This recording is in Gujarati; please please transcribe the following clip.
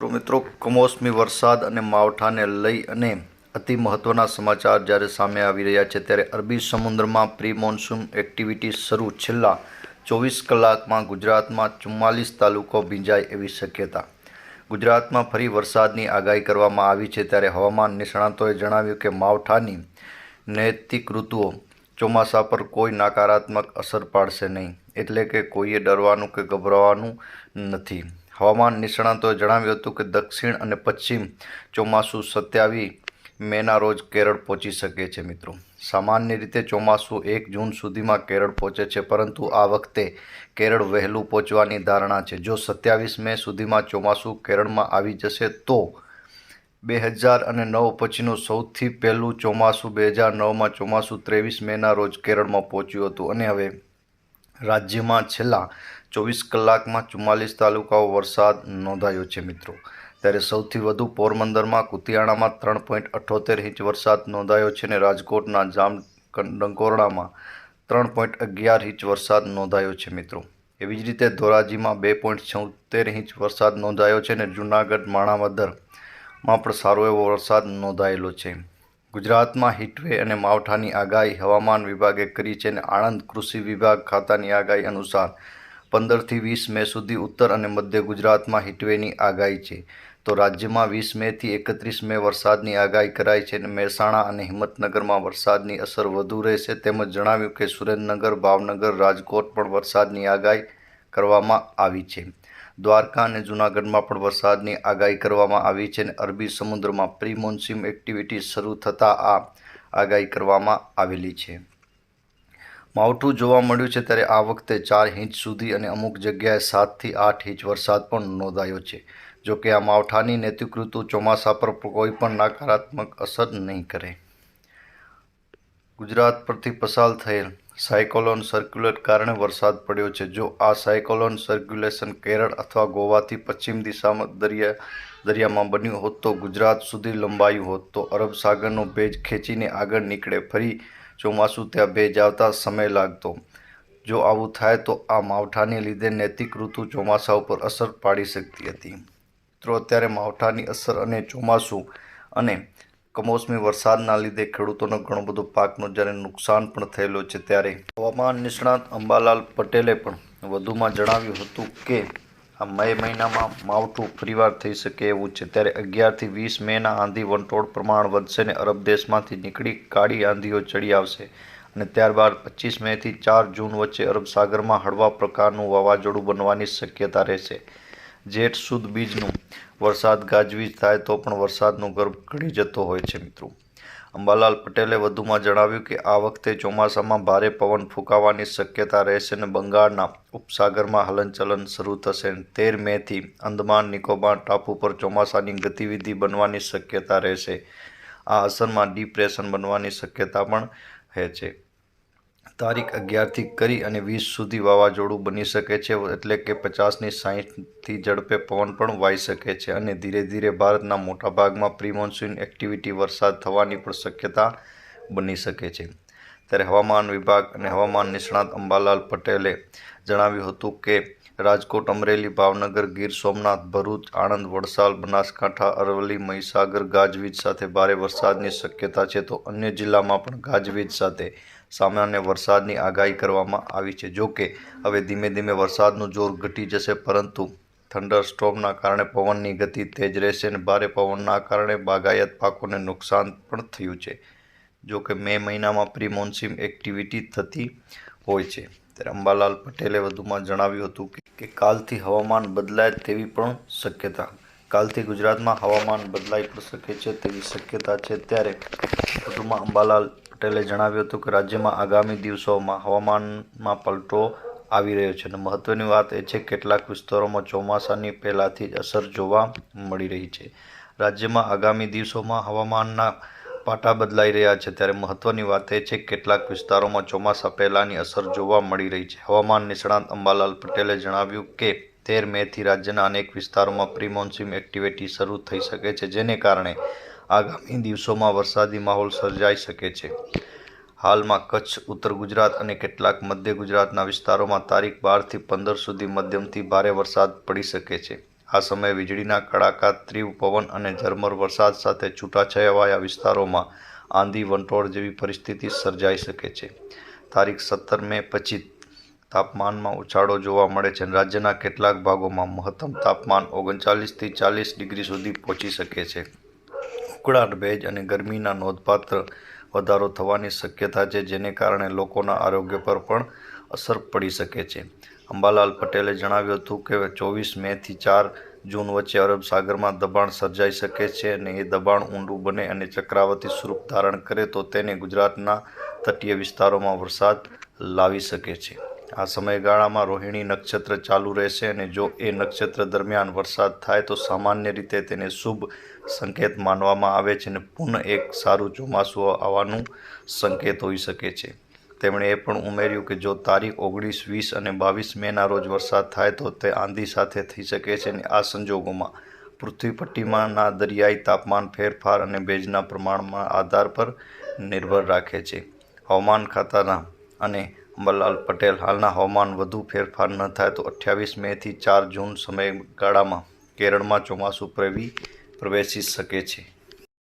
તો મિત્રો, કમોસમી વરસાદ અને માવઠાને લઈ અને અતિ મહત્વના સમાચાર જ્યારે સામે આવી રહ્યા છે, ત્યારે અરબી સમુદ્રમાં પ્રી મોન્સૂન એક્ટિવિટી શરૂ છેલ્લા ચોવીસ કલાકમાં ગુજરાતમાં ચુમ્માલીસ તાલુકો ભીંજાય એવી શક્યતા. ગુજરાતમાં ફરી વરસાદની આગાહી કરવામાં આવી છે, ત્યારે હવામાન નિષ્ણાતોએ જણાવ્યું કે માવઠાની નૈતિક ઋતુઓ ચોમાસા પર કોઈ નકારાત્મક અસર પાડશે નહીં, એટલે કે કોઈએ ડરવાનું કે ગભરાવાનું નથી. હવામાન નિષ્ણાતોએ જણાવ્યું હતું કે દક્ષિણ અને પશ્ચિમ ચોમાસું સત્યાવીસ મેના રોજ કેરળ પહોંચી શકે છે, મિત્રો. સામાન્ય રીતે ચોમાસું એક જૂન સુધીમાં કેરળ પહોંચે છે, પરંતુ આ વખતે કેરળ વહેલું પહોંચવાની ધારણા છે. જો સત્યાવીસ મે સુધીમાં ચોમાસું કેરળમાં આવી જશે, તો બે હજાર અને નવ પછીનું સૌથી પહેલું ચોમાસું બે હજાર નવમાં ચોમાસું ત્રેવીસ મેના રોજ કેરળમાં પહોંચ્યું હતું. અને હવે રાજ્યમાં છેલ્લા ચોવીસ કલાકમાં ચુમ્માલીસ તાલુકાઓ વરસાદ નોંધાયો છે મિત્રો. ત્યારે સૌથી વધુ પોરબંદરમાં કુતિયાણામાં ત્રણ પોઈન્ટ અઠ્ઠોતેર ઇંચ વરસાદ નોંધાયો છે અને રાજકોટના જામ ડંકોરડામાં ત્રણ પોઈન્ટ અગિયાર ઇંચ વરસાદ નોંધાયો છે મિત્રો. એવી જ રીતે ધોરાજીમાં બે પોઈન્ટ છોતેર ઇંચ વરસાદ નોંધાયો છે અને જૂનાગઢ માણાવદરમાં પણ સારો એવો વરસાદ નોંધાયેલો છે. ગુજરાતમાં હીટવે અને માવઠાની આગાહી હવામાન વિભાગે કરી છે અને આણંદ કૃષિ વિભાગ ખાતાની આગાહી અનુસાર પંદરથી વીસ મે સુધી ઉત્તર અને મધ્ય ગુજરાતમાં હીટવેની આગાહી છે. તો રાજ્યમાં વીસ મેથી એકત્રીસ મે વરસાદની આગાહી કરાઈ છે અને મહેસાણા અને હિંમતનગરમાં વરસાદની અસર વધુ રહેશે. તેમજ જણાવ્યું કે સુરેન્દ્રનગર, ભાવનગર, રાજકોટ પણ વરસાદની આગાહી કરવામાં આવી છે. દ્વારકા અને જૂનાગઢમાં પણ વરસાદની આગાહી કરવામાં આવી છે અને અરબી સમુદ્રમાં પ્રી મોન્સૂન એક્ટિવિટી શરૂ થતાં આ આગાહી કરવામાં આવેલી છે. માવઠું જોવા મળ્યું છે ત્યારે આ વખતે ચાર ઇંચ સુધી અને અમુક જગ્યાએ સાતથી આઠ ઇંચ વરસાદ પણ નોંધાયો છે. જો કે આ માવઠાની નૈતિક ચોમાસા પર કોઈ પણ નકારાત્મક અસર નહીં કરે. ગુજરાત પરથી પસાર થયેલ સાયકોલોન સર્ક્યુલેટ કારણે વરસાદ પડ્યો છે. જો આ સાયકોલોન સર્ક્યુલેશન કેરળ અથવા ગોવાથી પશ્ચિમ દિશામાં દરિયા, દરિયામાં બન્યું હોત તો ગુજરાત સુધી લંબાયું હોત તો અરબ સાગરનો ભેજ ખેંચીને આગળ નીકળે. ફરી ચોમાસું ત્યાં ભેજ આવતા સમય લાગતો. જો આવું થાય તો આ માવઠાને લીધે નૈતિક ઋતુ ચોમાસા ઉપર અસર પાડી શકતી હતી. મિત્રો, અત્યારે માવઠાની અસર અને ચોમાસું અને કમોસમી વરસાદના લીધે ખેડૂતોનો ઘણો બધો પાકનો જ્યારે નુકસાન પણ થયેલો છે ત્યારે હવામાન નિષ્ણાત અંબાલાલ પટેલે પણ વધુમાં જણાવ્યું હતું કે આ મે મહિનામાં માવઠું ફરીવાર થઈ શકે એવું છે. ત્યારે અગિયારથી વીસ મેના આંધી વંટોળ પ્રમાણ વધશે અને અરબ દેશમાંથી નીકળી કાળી આંધીઓ ચડી આવશે. અને ત્યારબાદ પચીસ મેથી ચાર જૂન વચ્ચે અરબ સાગરમાં હળવા પ્રકારનું વાવાઝોડું બનવાની શક્યતા રહેશે. જેઠ સુદ બીજનું વરસાદ ગાજવીજ થાય તો પણ વરસાદનો ગર્ભ ઘડી જતો હોય છે મિત્રો. અંબાલાલ પટેલે વધુમાં જણાવ્યું કે આ વખતે ચોમાસામાં ભારે પવન ફૂંકાવાની શક્યતા રહેશે અને બંગાળના ઉપસાગરમાં હલનચલન શરૂ થશે. તેર મેથી અંદમાન નિકોબાર ટાપુ પર ચોમાસાની ગતિવિધિ બનવાની શક્યતા રહેશે. આ અસરમાં ડિપ્રેશન બનવાની શક્યતા પણ રહે છે. તારીખ અગિયારથી કરી અને વીસ સુધી વાવાઝોડું બની શકે છે, એટલે કે પચાસની સાહીઠથી ઝડપે પવન પણ વાઈ શકે છે અને ધીરે ધીરે ભારતના મોટાભાગમાં પ્રી એક્ટિવિટી વરસાદ થવાની પણ શક્યતા બની શકે છે. ત્યારે હવામાન વિભાગ અને હવામાન નિષ્ણાત અંબાલાલ પટેલે જણાવ્યું હતું કે, રાજકોટ, અમરેલી, ભાવનગર, ગીર, સોમનાથ, ભરૂચ, આણંદ, વડસાલ, બનાસકાંઠા, અરવલ્લી, મહીસાગર, ગાજવીજ સાથે ભારે વરસાદની શક્યતા છે તો અન્ય જિલ્લામાં પણ ગાજવીજ સાથે સામાન્ય વરસાદની આગાહી કરવામાં આવી છે. જો કે, હવે ધીમે ધીમે વરસાદનું જોર ઘટી જશે, પરંતુ થંડર સ્ટોમના કારણે પવનની ગતિ તેજ રહેશે અને ભારે પવનના કારણે બાગાયત પાકોને નુકસાન પણ થયું છે. જો કે, મે મહિનામાં પ્રી મોન્સૂન એક્ટિવિટી થતી હોય છે. ત્યારે અંબાલાલ પટેલે વધુમાં જણાવ્યું હતું કે કાલથી હવામાન બદલાય તેવી પણ શક્યતા. કાલથી ગુજરાતમાં હવામાન બદલાઈ પણ શકે છે તેવી શક્યતા છે. ત્યારે વધુમાં અંબાલાલ પટેલે જણાવ્યું હતું કે રાજ્યમાં આગામી દિવસોમાં હવામાનમાં પલટો આવી રહ્યો છે અને મહત્ત્વની વાત એ છે કેટલાક વિસ્તારોમાં ચોમાસાની પહેલાંથી જ અસર જોવા મળી રહી છે. રાજ્યમાં આગામી દિવસોમાં હવામાનના પાટા બદલાઈ રહ્યા છે ત્યારે મહત્ત્વની વાત એ છે કેટલાક વિસ્તારોમાં ચોમાસા પહેલાંની અસર જોવા મળી રહી છે. હવામાન નિષ્ણાંત અંબાલાલ પટેલે જણાવ્યું કે તેર મેથી રાજ્યના અનેક વિસ્તારોમાં પ્રિમોન્સૂન એક્ટિવિટી શરૂ થઈ શકે છે, જેને કારણે આગામી દિવસોમાં વરસાદી માહોલ સર્જાઈ શકે છે. હાલમાં કચ્છ, ઉત્તર ગુજરાત અને કેટલાક મધ્ય ગુજરાતના વિસ્તારોમાં તારીખ બારથી પંદર સુધી મધ્યમથી ભારે વરસાદ પડી શકે છે. આ સમયે વીજળીના કડાકા, તીવ્ર પવન અને ઝરમર વરસાદ સાથે છૂટાછવાયા વિસ્તારોમાં આંધી વંટોળ જેવી પરિસ્થિતિ સર્જાઈ શકે છે. તારીખ સત્તર મે પછી તાપમાનમાં ઉછાળો જોવા મળે છે રાજ્યના કેટલાક ભાગોમાં મહત્તમ તાપમાન ઓગણચાલીસથી ચાલીસ ડિગ્રી સુધી પહોંચી શકે છે. ઉકળાટ ભેજ અને ગરમીના નોંધપાત્ર વધારો થવાની શક્યતા છે, જેને કારણે લોકોના આરોગ્ય પર પણ અસર પડી શકે છે. અંબાલાલ પટેલે જણાવ્યું હતું કે, ચોવીસ મેથી ચાર જૂન વચ્ચે અરબ સાગરમાં દબાણ સર્જાઈ શકે છે અને એ દબાણ ઊંડું બને અને ચક્રાવતી સ્વરૂપ ધારણ કરે તો તેને ગુજરાતના તટીય વિસ્તારોમાં વરસાદ લાવી શકે છે. આ સમયગાળામાં રોહિણી નક્ષત્ર ચાલુ રહેશે અને જો એ નક્ષત્ર દરમિયાન વરસાદ થાય તો સામાન્ય રીતે તેને શુભ સંકેત માનવામાં આવે છે અને પુનઃ એક સારું ચોમાસું આવવાનું સંકેત હોઈ શકે છે. તેમણે એ પણ ઉમેર્યું કે જો તારીખ ઓગણીસ, વીસ અને બાવીસ મેના રોજ વરસાદ થાય તો તે આંધી સાથે થઈ શકે છે અને આ સંજોગોમાં પૃથ્વી પટ્ટીમાંના દરિયાઈ તાપમાન ફેરફાર અને ભેજના પ્રમાણમાં આધાર પર નિર્ભર રાખે છે. હવામાન ખાતાના અને અંબાલાલ પટેલ હાલના હવામાન વધુ ફેરફાર ન થાય તો અઠ્યાવીસ મેથી ચાર જૂન સમયગાળામાં કેરળમાં ચોમાસું પ્રવી પ્રવેશી શકે છે.